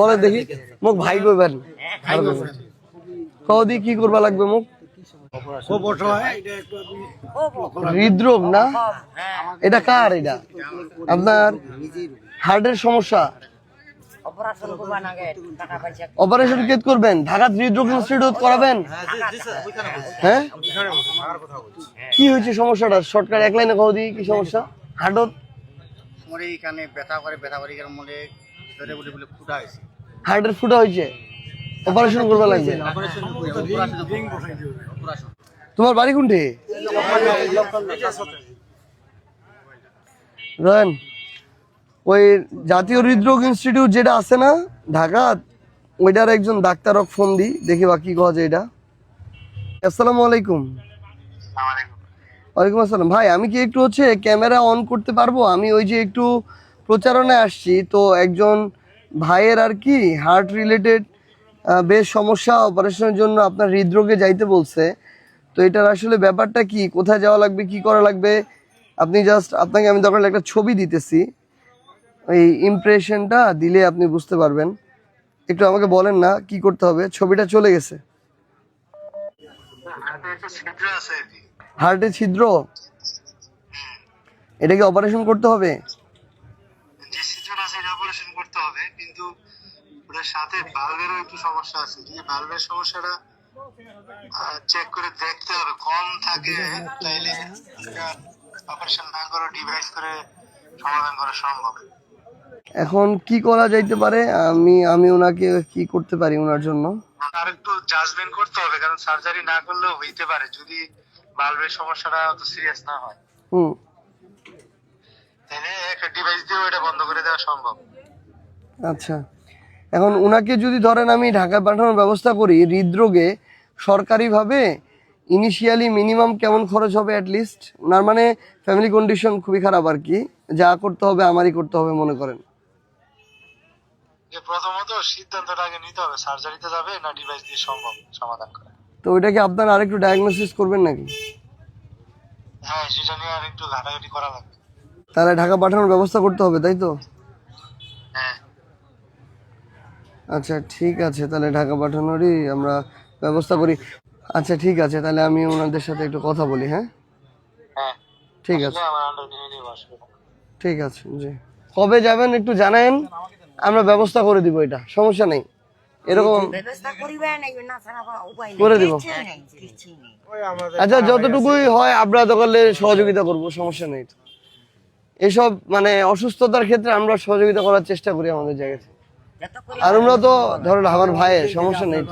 বলে দেখি। মোক ভাই কইবেন কদি কি করবা লাগবে মোক হৃদরোগ না? এটা কার এটা? আপনার হার্টের সমস্যা? অপারেশন কেত করবেন? ঢাকা হৃদরোগ ইনস্টিটিউট করাবেন? হ্যাঁ? কি হয়েছে সমস্যাটা? শর্টকাট এক লাইনে কও দি কি সমস্যা? হার্টত মোরে এখানে ব্যথা করে ব্যথা করে এখানে মোরে বলে বলে ফুটা হয়েছে। হার্টের ফুটা হয়েছে। অপারেশন করবা লাগবে। তোমার বাড়ি কোনটি? রয়েন ওই জাতীয় হৃদরোগ ইনস্টিটিউট যেটা আছে না ঢাকা ওইটার একজন ডাক্তারক ফোন দি দেখি বা কি কওয়া যায় এটা। আসসালামু আলাইকুম। ওয়ালাইকুম আসসালাম। ভাই আমি কি একটু হচ্ছে ক্যামেরা অন করতে পারব? আমি ওই যে একটু প্রচারণায় আসছি তো একজন ভাইয়ের আর কি হার্ট রিলেটেড বেশ সমস্যা অপারেশনের জন্য আপনার হৃদরোগে যাইতে বলছে। তো এটার আসলে ব্যাপারটা কি? কোথায় যাওয়া লাগবে? কি করা লাগবে? আপনি জাস্ট আপনাকে আমি দরকার একটা ছবি দিতেছি। ওই ইমপ্রেশনটা দিলে আপনি বুঝতে পারবেন। একটু আমাকে বলেন না কি করতে হবে? ছবিটা চলে গেছে। হার্টে ছিদ্র? এটাকে অপারেশন করতে হবে যে ছিদ্র আছে এটা অপারেশন করতে হবে কিন্তু ওটার সাথে বাল্বেরও একটু সমস্যা আছে। যদি বাল্বের সমস্যাটা চেক করে দেখতে হবে কম থাকে তাইলে অপারেশন না করে ডিভাইস করে সমাধান করা সম্ভব। এখন কি করা যাইতে পারে? আমি আমি ওনাকে কি করতে পারি ওনার জন্য? আর একটু জাজমেন্ট করতে হবে কারণ সার্জারি না করলেও হইতে পারে যদি বাল্বের সমস্যাটা অত সিরিয়াস না হয়। হুম। তাহলে একটা ডিভাইস দিয়েও এটা বন্ধ করে দেওয়া সম্ভব। আচ্ছা। এখন ওনাকে যদি ধরেন আমি ঢাকায় পাঠানোর ব্যবস্থা করি হৃদরোগে সরকারিভাবে ইনিশিয়ালি মিনিমাম কেমন খরচ হবে অ্যাটলিস্ট ওনার মানে ফ্যামিলি কন্ডিশন খুবই খারাপ আর কি। যা করতে হবে আমারই করতে হবে মনে করেন। যে প্রথমত সিদ্ধান্তটা আগে নিতে হবে সার্জারিতে যাবে না ডিভাইস দিয়ে সম্ভব সমাধান করা। তো ওইটাকে আপনার আরেকটু ডায়াগনোসিস করবেন নাকি? হ্যাঁ সেটা নিয়ে আর একটু ঘাটাঘাটি করা লাগবে। তাহলে ঢাকা পাঠানোর ব্যবস্থা করতে হবে তাই তো হ্যাঁ আচ্ছা ঠিক আছে তাহলে ঢাকা পাঠানোরই আমরা ব্যবস্থা করি। আচ্ছা ঠিক আছে তাহলে আমি ওনাদের সাথে একটু কথা বলি হ্যাঁ? হ্যাঁ। ঠিক আছে। ঠিক আছে জি। কবে যাবেন একটু জানায়েন আমরা ব্যবস্থা করে দিব এটা সমস্যা নেই। এরকম করে দিব। আচ্ছা যতটুকুই হয় আমরা দোকানে সহযোগিতা করব সমস্যা নেই। এসব মানে অসুস্থতার ক্ষেত্রে আমরা সহযোগিতা করার চেষ্টা করি আমাদের জায়গা থেকে যত করি আর আমরা তো ধরেন আমার ভাইয়ের সমস্যা নেই।